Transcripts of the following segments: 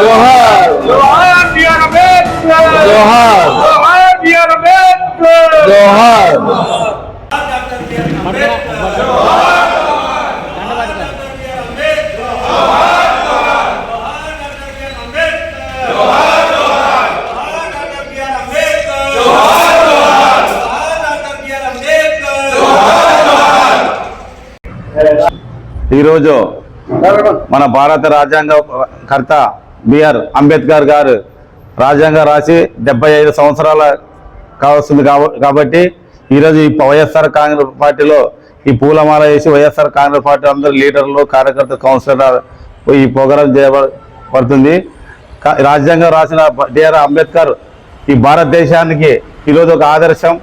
జోహార్ జోహార్ బిఆర్ అంబేద్కర్ జోహార్ జోహార్ బిఆర్ అంబేద్కర్ జోహార్ ఈరోజు మన భారత రాజ్యాంగ కర్త బిఆర్ అంబేద్కర్ గారు రాజ్యాంగం రాసి డెబ్బై ఐదు సంవత్సరాల కావస్తుంది కాబట్టి ఈరోజు ఈ వైఎస్ఆర్ కాంగ్రెస్ పార్టీలో ఈ పూలమాల వేసి వైఎస్ఆర్ కాంగ్రెస్ పార్టీ అందరు లీడర్లు కార్యకర్త కౌన్సిలర్ ఈ ప్రోగ్రాం చేయబడుతుంది. రాజ్యాంగం రాసిన డిఆర్ అంబేద్కర్ ఈ భారతదేశానికి ఈరోజు ఒక ఆదర్శం.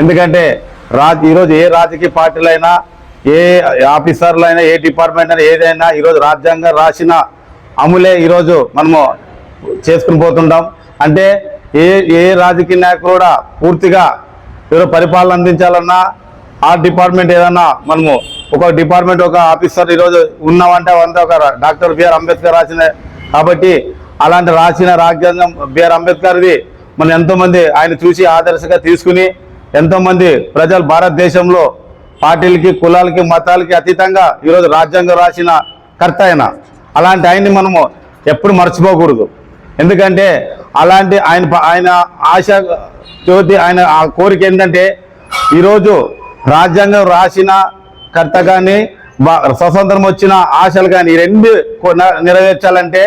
ఎందుకంటే రాజ్ ఈరోజు ఏ రాజకీయ పార్టీలైనా ఏ ఆఫీసర్లైనా ఏ డిపార్ట్మెంట్ అయినా ఏదైనా ఈరోజు రాజ్యాంగం రాసిన అమలే ఈరోజు మనము చేసుకుని పోతుంటాం. అంటే ఏ ఏ రాజకీయ నాయకులు కూడా పూర్తిగా ఎవరో పరిపాలన అందించాలన్నా ఆ డిపార్ట్మెంట్ ఏదన్నా మనము ఒక డిపార్ట్మెంట్ ఒక ఆఫీసర్ ఈరోజు ఉన్నామంటే అంతా ఒక డాక్టర్ బిఆర్ అంబేద్కర్ రాసిన కాబట్టి అలాంటి రాసిన రాజ్యాంగం బిఆర్ అంబేద్కర్ది మనం ఎంతోమంది ఆయన చూసి ఆదర్శగా తీసుకుని ఎంతోమంది ప్రజలు భారతదేశంలో పార్టీలకి కులాలకి మతాలకి అతీతంగా ఈరోజు రాజ్యాంగం రాసిన కర్త ఆయన. అలాంటి ఆయన్ని మనము ఎప్పుడు మర్చిపోకూడదు. ఎందుకంటే అలాంటి ఆయన ఆయన ఆశ జ్యోతి ఆయన ఆ కోరిక ఏంటంటే ఈరోజు రాజ్యాంగం రాసిన కర్త కానీ స్వతంత్రం వచ్చిన ఆశలు కానీ ఈ రెండు నెరవేర్చాలంటే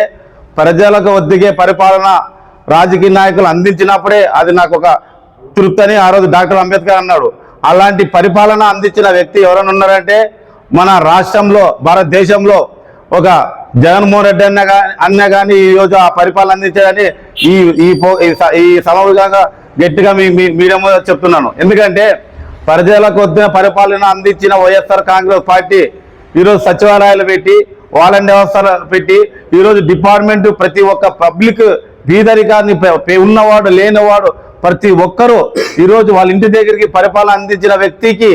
ప్రజలకు ఒద్దిగే పరిపాలన రాజకీయ నాయకులు అందించినప్పుడే అది నాకు ఒక తృప్తి అని ఆ రోజు డాక్టర్ అంబేద్కర్ అన్నాడు. అలాంటి పరిపాలన అందించిన వ్యక్తి ఎవరైనా ఉన్నారంటే మన రాష్ట్రంలో భారతదేశంలో ఒక జగన్మోహన్ రెడ్డి అన్న కానీ అన్న కానీ ఈరోజు ఆ పరిపాలన అందించాడని ఈ ఈ ఈ స- గట్టిగా మీ మీడియా ముందు చెప్తున్నాను. ఎందుకంటే ప్రజలకు వద్దిన పరిపాలన అందించిన వైఎస్ఆర్ కాంగ్రెస్ పార్టీ ఈరోజు సచివాలయాలు పెట్టి వాలంటీర్ వ్యవస్థలు పెట్టి ఈరోజు డిపార్ట్మెంట్ ప్రతి ఒక్క పబ్లిక్ బీదరికాన్ని ఉన్నవాడు లేనివాడు ప్రతి ఒక్కరూ ఈరోజు వాళ్ళ ఇంటి దగ్గరికి పరిపాలన అందించిన వ్యక్తికి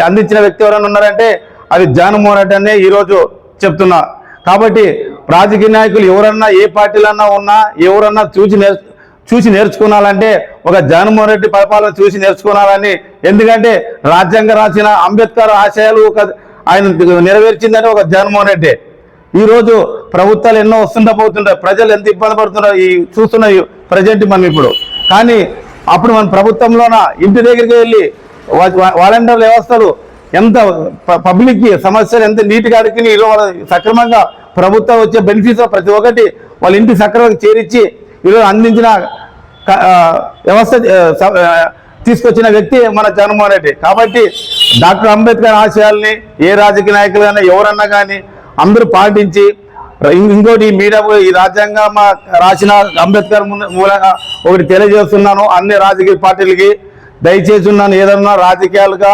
అందించిన వ్యక్తి ఎవరైనా ఉన్నారంటే అది జగన్మోహన్ రెడ్డి అనే ఈరోజు చెప్తున్నా. కాబట్టి రాజకీయ నాయకులు ఎవరన్నా ఏ పార్టీలన్నా ఉన్నా ఎవరన్నా చూసి నేర్ చూసి నేర్చుకున్నాలంటే ఒక జగన్మోహన్ రెడ్డి పరిపాలన చూసి నేర్చుకున్నాలని ఎందుకంటే రాజ్యాంగం రాసిన అంబేద్కర్ ఆశయాలు ఒక ఆయన నెరవేర్చిందని ఒక జగన్మోహన్ రెడ్డి. ఈ రోజు ప్రభుత్వాలు ఎన్నో వస్తుంటా పోతుంటాయి. ప్రజలు ఎంత ఇబ్బంది పడుతున్నారు ఈ చూస్తున్నాయి ప్రజెంట్ మనం ఇప్పుడు. కానీ అప్పుడు మన ప్రభుత్వంలోన ఇంటి దగ్గరికి వెళ్ళి వాలంటీర్ వ్యవస్థలు ఎంత ప- పబ్లిక్ సమస్యలు ఎంత నీట్గా అడిగిన ఈరోజు వాళ్ళ సక్రమంగా ప్రభుత్వం వచ్చే బెనిఫిట్స్ ప్రతి ఒక్కటి వాళ్ళ ఇంటి సక్రమంగా చేరించి ఈరోజు అందించిన వ్యవస్థ తీసుకొచ్చిన వ్యక్తి మన జగన్మోహన్ రెడ్డి. కాబట్టి డాక్టర్ అంబేద్కర్ ఆశయాల్ని ఏ రాజకీయ నాయకులైనా ఎవరన్నా కానీ అందరూ పాటించి ఇంకోటి ఈ మీడియా ఈ రాజ్యాంగం రాసిన అంబేద్కర్ మూలంగా ఒకటి తెలియజేస్తున్నాను. అన్ని రాజకీయ పార్టీలకి దయచేసి ఉన్నాను. ఏదన్నా రాజకీయాలుగా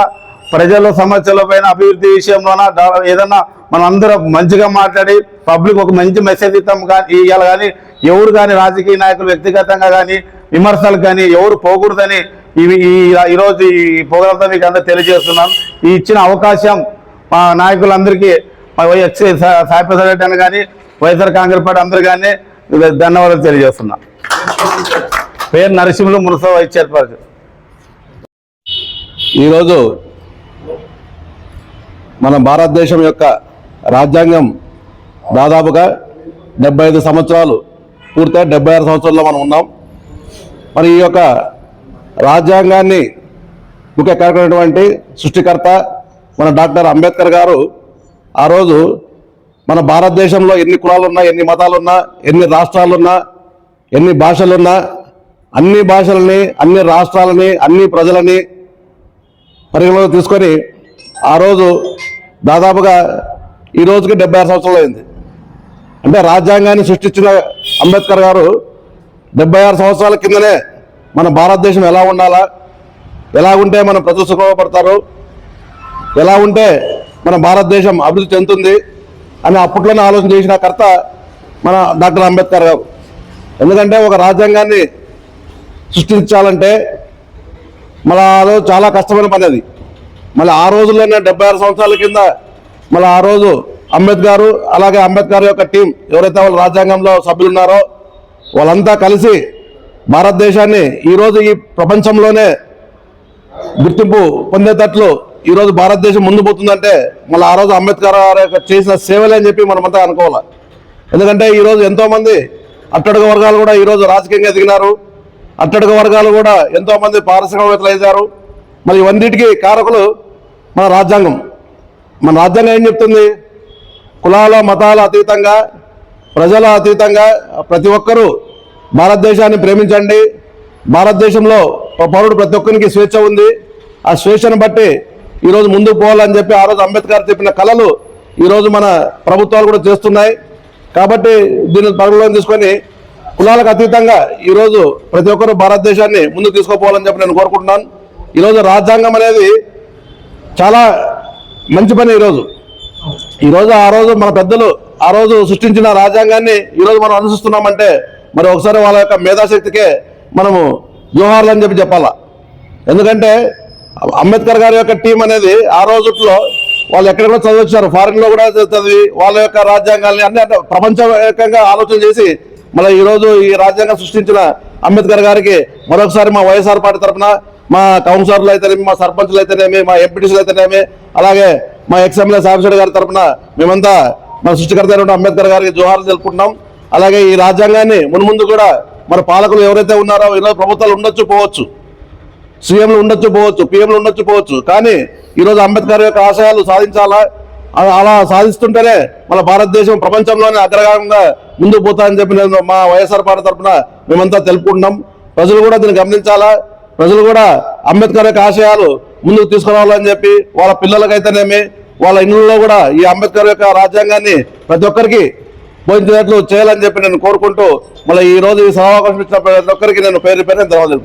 ప్రజల సమస్యల పైన అభివృద్ధి విషయంలోన ఏదన్నా మనం అందరం మంచిగా మాట్లాడి పబ్లిక్ ఒక మంచి మెసేజ్ ఇస్తాం కానీ ఇవ్వాలి కానీ ఎవరు కానీ రాజకీయ నాయకులు వ్యక్తిగతంగా కానీ విమర్శలు కానీ ఎవరు పోకూడదని ఇవి ఈ ఈరోజు ఈ ప్రోగ్రాంతో మీకు అందరూ తెలియజేస్తున్నాను ఈ ఇచ్చిన అవకాశం మా నాయకులందరికీ మా సాయిప్రసాద్ సాయి ప్రసాద్ రెడ్డి అని కానీ వైఎస్ఆర్ కాంగ్రెస్ పార్టీ అందరు కానీ ధన్యవాదాలు తెలియజేస్తున్నా. పేరు నరసింహులు మున్సిపల్ వైస్ చైర్పర్సన్. ఈరోజు మన భారతదేశం యొక్క రాజ్యాంగం దాదాపుగా డెబ్బై ఐదు సంవత్సరాలు పూర్తిగా డెబ్బై ఆరు సంవత్సరాల్లో మనం ఉన్నాం. మరి ఈ యొక్క రాజ్యాంగాన్ని ముఖ్య కారకుడైనటువంటి సృష్టికర్త మన డాక్టర్ అంబేద్కర్ గారు ఆ రోజు మన భారతదేశంలో ఎన్ని కులాలు ఉన్నా ఎన్ని మతాలున్నా ఎన్ని రాష్ట్రాలున్నా ఎన్ని భాషలున్నా అన్ని భాషలని అన్ని రాష్ట్రాలని అన్ని ప్రజలని పరిగణలోకి తీసుకొని ఆ రోజు దాదాపుగా ఈ రోజుకి డెబ్బై ఆరు సంవత్సరాలు అయింది. అంటే రాజ్యాంగాన్ని సృష్టించిన అంబేద్కర్ గారు డెబ్బై ఆరు సంవత్సరాల కిందనే మన భారతదేశం ఎలా ఉండాలా ఎలా ఉంటే మన ప్రజలు సుఖపడతారు ఎలా ఉంటే మన భారతదేశం అభివృద్ధి చెందుతుంది అని అప్పట్లోనే ఆలోచన చేసిన కర్త మన డాక్టర్ అంబేద్కర్ గారు. ఎందుకంటే ఒక రాజ్యాంగాన్ని సృష్టించాలంటే మన ఆ రోజు చాలా కష్టమైన పని అది. మళ్ళీ ఆ రోజుల్లోనే డెబ్బై ఆరు సంవత్సరాల కింద మళ్ళీ ఆ రోజు అంబేద్కర్ అలాగే అంబేద్కర్ యొక్క టీం ఎవరైతే వాళ్ళ రాజ్యాంగంలో సభ్యులు ఉన్నారో వాళ్ళంతా కలిసి భారతదేశాన్ని ఈరోజు ఈ ప్రపంచంలోనే గుర్తింపు పొందేటట్లు ఈరోజు భారతదేశం ముందు పోతుందంటే మళ్ళీ ఆ రోజు అంబేద్కర్ గారు యొక్క చేసిన సేవలే అని చెప్పి మనమంతా అనుకోవాలి. ఎందుకంటే ఈరోజు ఎంతోమంది అట్టడుగు వర్గాలు కూడా ఈరోజు రాజకీయంగా ఎదిగినారు. అట్టడుగు వర్గాలు కూడా ఎంతోమంది పారిశ్రామికవేత్తలు ఎదిగారు మరి ఇవన్నిటికీ కారకులు మన రాజ్యాంగం. మన రాజ్యాంగం ఏం చెప్తుంది? కులాల మతాల అతీతంగా ప్రజల అతీతంగా ప్రతి ఒక్కరూ భారతదేశాన్ని ప్రేమించండి. భారతదేశంలో ఒక పౌరుడు ప్రతి ఒక్కరికి స్వేచ్ఛ ఉంది. ఆ స్వేచ్ఛను బట్టి ఈరోజు ముందుకు పోవాలని చెప్పి ఆ రోజు అంబేద్కర్ చెప్పిన కళలు ఈరోజు మన ప్రభుత్వాలు కూడా చేస్తున్నాయి. కాబట్టి దీన్ని పరిగణలోకి తీసుకొని కులాలకు అతీతంగా ఈరోజు ప్రతి ఒక్కరూ భారతదేశాన్ని ముందుకు తీసుకుపోవాలని చెప్పి నేను కోరుకుంటున్నాను. ఈరోజు రాజ్యాంగం అనేది చాలా మంచి పని ఈరోజు. ఈరోజు ఆ రోజు మన పెద్దలు ఆ రోజు సృష్టించిన రాజ్యాంగాన్ని ఈరోజు మనం అనుసరిస్తున్నామంటే మరి ఒకసారి వాళ్ళ యొక్క మేధాశక్తికే మనము జోహార్లు అని చెప్పి చెప్పాలా. ఎందుకంటే అంబేద్కర్ గారి యొక్క టీం అనేది ఆ రోజుట్లో వాళ్ళు ఎక్కడెక్కడ చదివచ్చారు ఫారిన్లో కూడా చదివి వాళ్ళ యొక్క రాజ్యాంగాల్ని అన్ని అంటే ప్రపంచవ్యాప్తంగా ఆలోచన చేసి మళ్ళీ ఈరోజు ఈ రాజ్యాంగం సృష్టించిన అంబేద్కర్ గారికి మరొకసారి మా వైఎస్ఆర్ పార్టీ తరఫున మా కౌన్సిలర్లు అయితేనేమి మా సర్పంచ్లు అయితేనేమి మా ఎంపీటీసీలు అయితేనేమి అలాగే మా ఎక్స్ఎమ్ఎల్ఏ సాంబశెట్టి గారి తరఫున మేమంతా మన సృష్టికర్త అయిన అంబేద్కర్ గారికి జోహార్లు తెలుపుకుంటున్నాం. అలాగే ఈ రాజ్యాంగాన్ని మున్ముందు కూడా మన పాలకులు ఎవరైతే ఉన్నారో ఈరోజు ప్రభుత్వాలు ఉండొచ్చు పోవచ్చు. సీఎంలు ఉండొచ్చు పోవచ్చు. పిఎంలు ఉండొచ్చు పోవచ్చు. కానీ ఈరోజు అంబేద్కర్ యొక్క ఆశయాలు సాధించాలా? అలా సాధిస్తుంటేనే మన భారతదేశం ప్రపంచంలోనే అగ్రగామంగా ముందుకు పోతాయని చెప్పి నేను మా వైఎస్ఆర్ పార్టీ తరఫున మేమంతా తెలుపుకుంటున్నాం. ప్రజలు కూడా దీన్ని గమనించాలా? ప్రజలు కూడా అంబేద్కర్ యొక్క ఆశయాలు ముందుకు తీసుకురావాలని చెప్పి వాళ్ళ పిల్లలకైతేనేమి వాళ్ళ ఇళ్ళలో కూడా ఈ అంబేద్కర్ యొక్క రాజ్యాంగాన్ని ప్రతి ఒక్కరికి పోయించినట్లు చేయాలని చెప్పి నేను కోరుకుంటూ మళ్ళీ ఈ రోజు ఈ సమావేశం ఇచ్చిన ప్రతి ఒక్కరికి నేను పేరు పేరు ధన్యవాదాలు